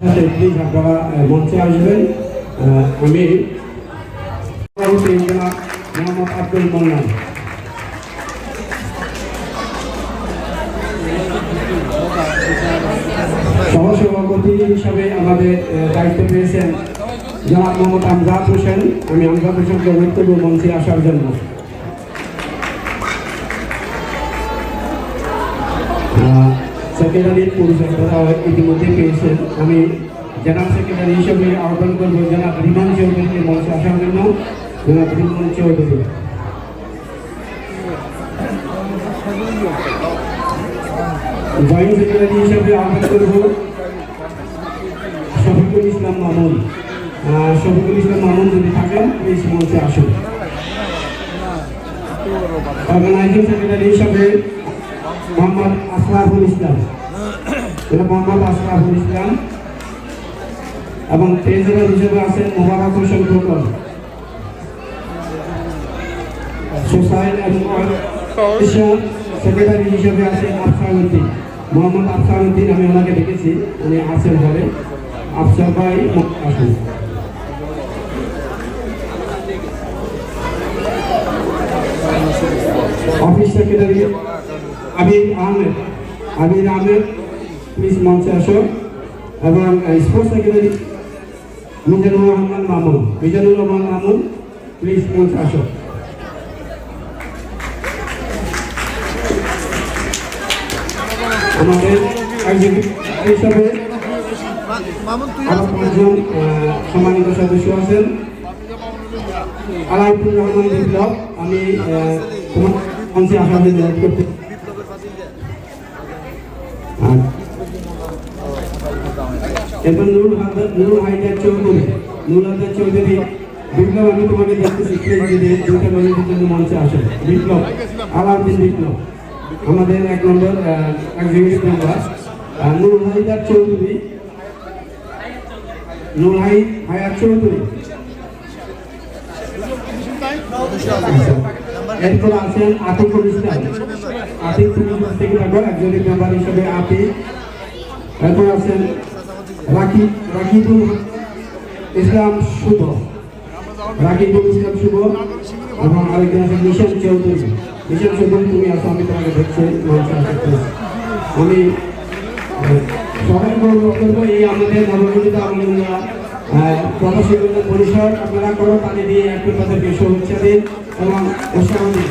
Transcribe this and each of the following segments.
সাথে প্লিজ আসবেন। সহসভাপতি হিসাবে আমাদের দায়িত্ব পেয়েছেন জনাব মোহাম্মদ আমজাদ হোসেন। আমি আমজাদ হোসেনকে অনুরোধ করব মঞ্চে আসার জন্য। সেক্রেটারির পরিচয় তারা ইতিমধ্যে পেয়েছেন। আমি জেনারেল সেক্রেটারি হিসেবে আহ্বান করব জনাব রিমান চৌধুরীকে মঞ্চে আসার জন্য জনাব রিমান চৌধুরী জয়েন্ট সেক্রেটারি হিসেবে আহ্বান করব শফিকুল ইসলাম মামুন। শফিকুল ইসলাম মামুন যদি থাকেন প্লিজ মঞ্চে আসুন। অর্গানাইজিং সেক্রেটারি হিসাবে মোহাম্মদ আসরাফুল ইসলাম। মোহাম্মদ আসরাফুল ইসলাম এবং ট্রেজারার হিসেবে আছেন মোবারক হোসেন খোকন এবং সেক্রেটারি হিসেবে আছেন আফসার উদ্দিন মোহাম্মদ আফসার উদ্দিন আমি ওনাকে দেখেছি, উনি আছেন হলে আফসার ভাই আসুন। Office secretary Abir Ahmed. Abir Ahmed please মঞ্চে আসো। এবং sports secretary Mizanur Rahman Mamun Mizanur Rahman Mamun please মঞ্চে আসো। আমাদের হিসাবে আরও পাঁচজন সম্মানিত সদস্য আছেন। আলাইকুম রহমান বিপ্লব আমি মঞ্চে আসার জন্য করতে এরপর নুরুল হায়দার নুরুল হায়দার চৌধুরী, নুরুল হায়দার চৌধুরী, বিপ্লব, আমি তোমাকে দেখতেছি প্লিজ যদি দুইটা মিনিটের জন্য মঞ্চে আসো বিপ্লব, আলাউদ্দিন বিপ্লব, আমাদের এক নম্বর এক্সিকিউটিভ মেম্বার নুরুল হায়দার চৌধুরী, নুরুল হাই হায়াত চৌধুরী। এরপর আছেন আতিকুল ইসলাম। আতিক তুমি থেকে একজন মেম্বার হিসেবে আতিক এরপর আছেন রাকিব রাকিবুল ইসলাম শুভ। রাকিবুল ইসলাম শুভ এবং আরেকজন আছেন মিশন চৌধুরী। মিশন চৌধুরী, তুমি আসো আমি তোমাকে দেখছি আমি সবাই করব এই আমাদের নবগঠিত আমরা প্রবাসী পরিষদ আপনারা করো তাদের দিয়ে একটু তাদেরকে শুভেচ্ছা দিন এবং উৎসাহ দিন।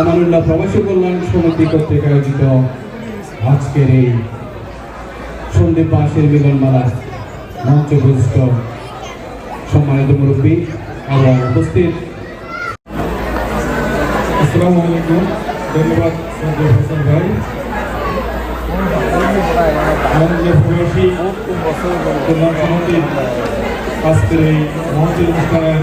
আমানুল্লাহ প্রবাসী কল্যাণ সমিতি কর্তৃক আয়োজিত আজকের এই সন্দীপ বাসের মিলনমালা মঞ্চ বিশিষ্ট সম্মানিত মুরব্বী এবং উপস্থিত। আসসালামু আলাইকুম। ধন্যবাদ সঞ্জয় হোসেন ভাই। প্রবাসী কল্যাণ সমিতির আজকের এই মঞ্চ অনুষ্ঠানের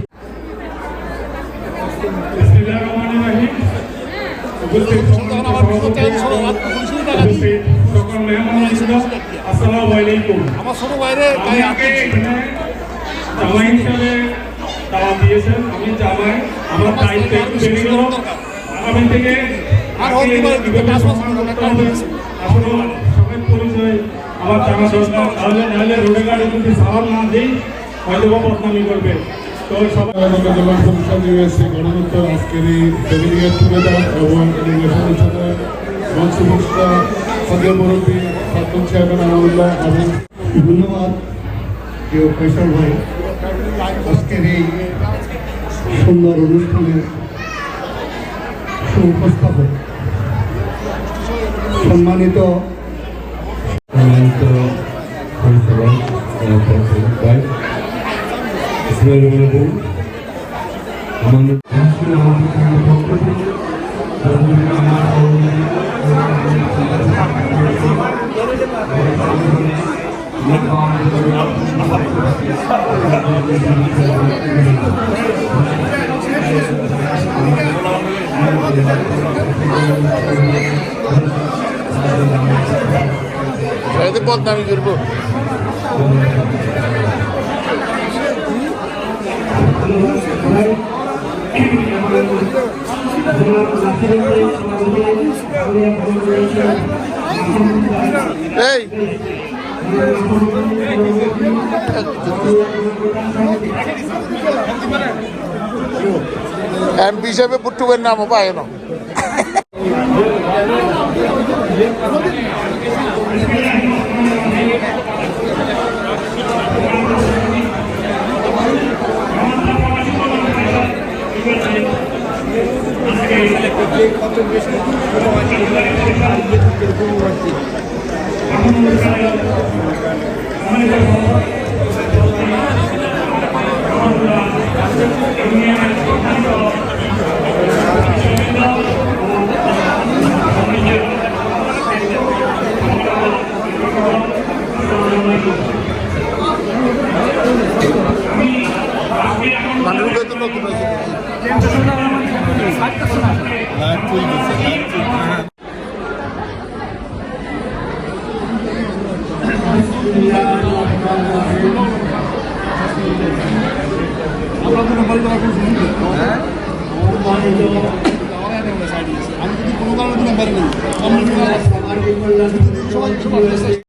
আসসালামু আলাইকুম। আমার ছোট বাইরে জামাই হিসাবে দিয়েছেন আমি জামাই। আমার দায়িত্ব একটু বেড়ে গেল আগামী থেকে আর হোক সবাই পরিচয় আমার জানা দরকার তাহলে নাহলে রোডে গাড়ি যদি সালাম না দিই হয়তো বা বদনামি করবে। গণতন্ত্র আজকের এই এবং ডেলিগেশনের সাথে মঞ্চ সদীয় মুরব্বী সপ্তম চেয়ারম্যান আমানুল্লাহ এবং ধন্যবাদ, প্রিয় ফৈসল ভাই। আজকের এই সুন্দর অনুষ্ঠানের সুউপস্থাপক, সম্মানিত সম্মানিত আমাদের পক্ষ আমার বদনামি করব এই। এমপি হিসাবে পুট্টুবের নামও পায় না Yeah. মানুষ তো নতুন হয়েছে সমাজ কল্যাণ